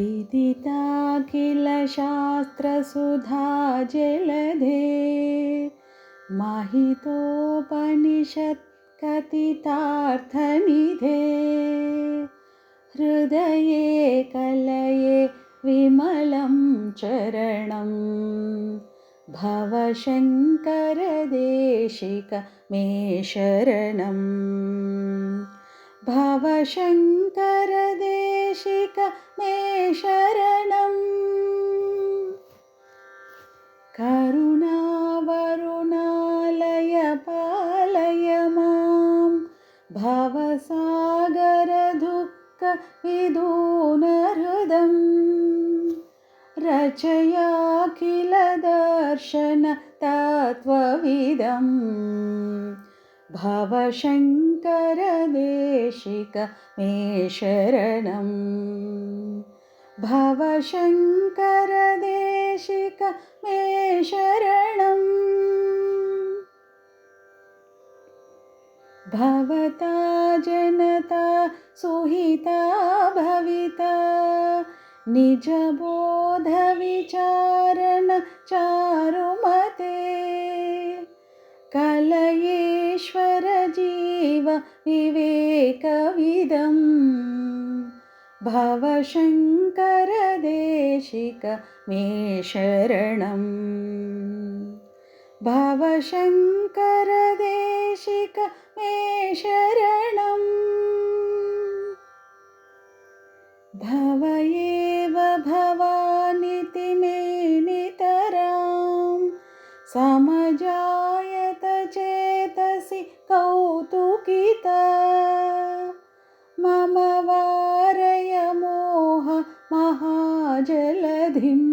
विदिता किल शास्त्रसुधा जलधे महितोपनिषत्कथितार्थनिधे हृदये कलये विमलं चरणं भवशङ्करदेशिक मे शरणम् भवशङ्करदेशिक मे शरणम् करुणावरुणालय पालय मां भवसागरदुःखविदूनहृदं रचयाखिलदर्शनतत्त्वविदम् भवशङ्करदेशिक मे शरणम् भवशङ्करदेशिक मे शरणम् भवता जनता सुहिता भविता। निजबोधविचारण चारुमते जीव विवेकविदं। भवशङ्करदेशिक मे शरणम् भवशङ्करदेशिक मे शरणम् भव महाजलधिम्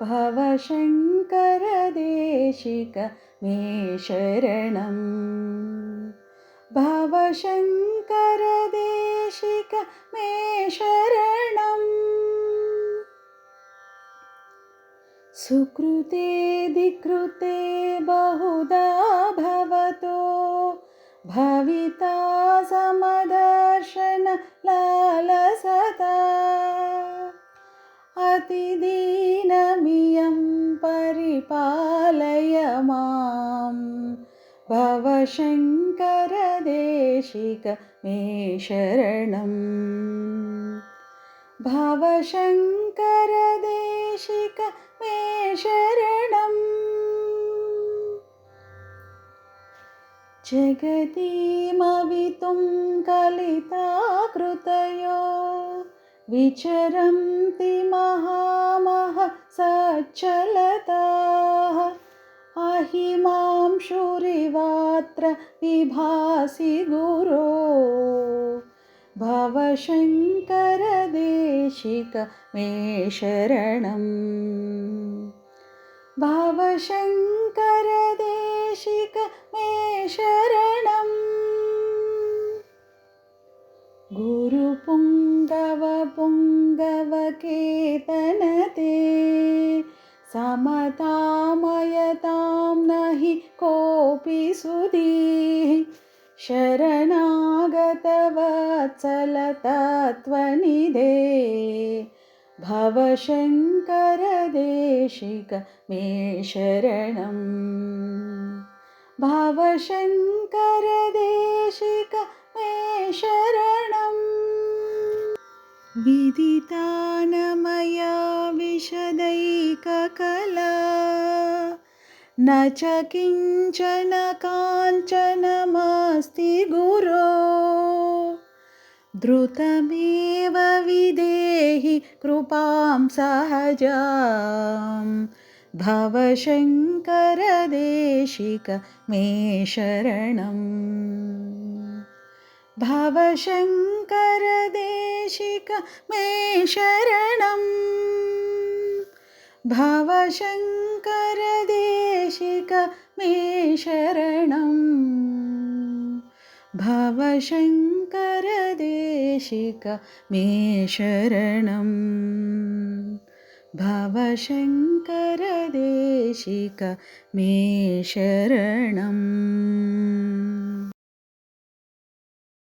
भवशङ्करदेशिक मे शरणम् भवशङ्करदेशिक मे शरणम् सुकृते धिकृते बहुधा भवतो। भविता समदर्शन अतिदीनमियं परिपालय मां। भवशङ्करदेशिक मे शरणम् भवशङ्करदेशिक मे जगतीमवितुं कलिताकृतयो विचरन्ति महामह सच्चलताः अहिमांशुरिवात्र विभासि गुरो। भवशङ्करदेशिक मे शरणम्। भवशङ्करदेशिक मे शरणम् समतामयतां न हि कोऽपि सुधीः शरणागतवत्सलतत्त्वनिधे। भवशङ्करदेशिक मे शरणम्। विदिता न च किञ्चन काञ्चनमस्ति गुरो। द्रुतमेव विदेहि कृपां सहजां शरणम्। भवशङ्करदेशिक मे शरणम् भवशङ्करदेशिक मे शरणम् भवशङ्करदेशिक मे शरणम् भवशङ्करदेशिक मे शरणम्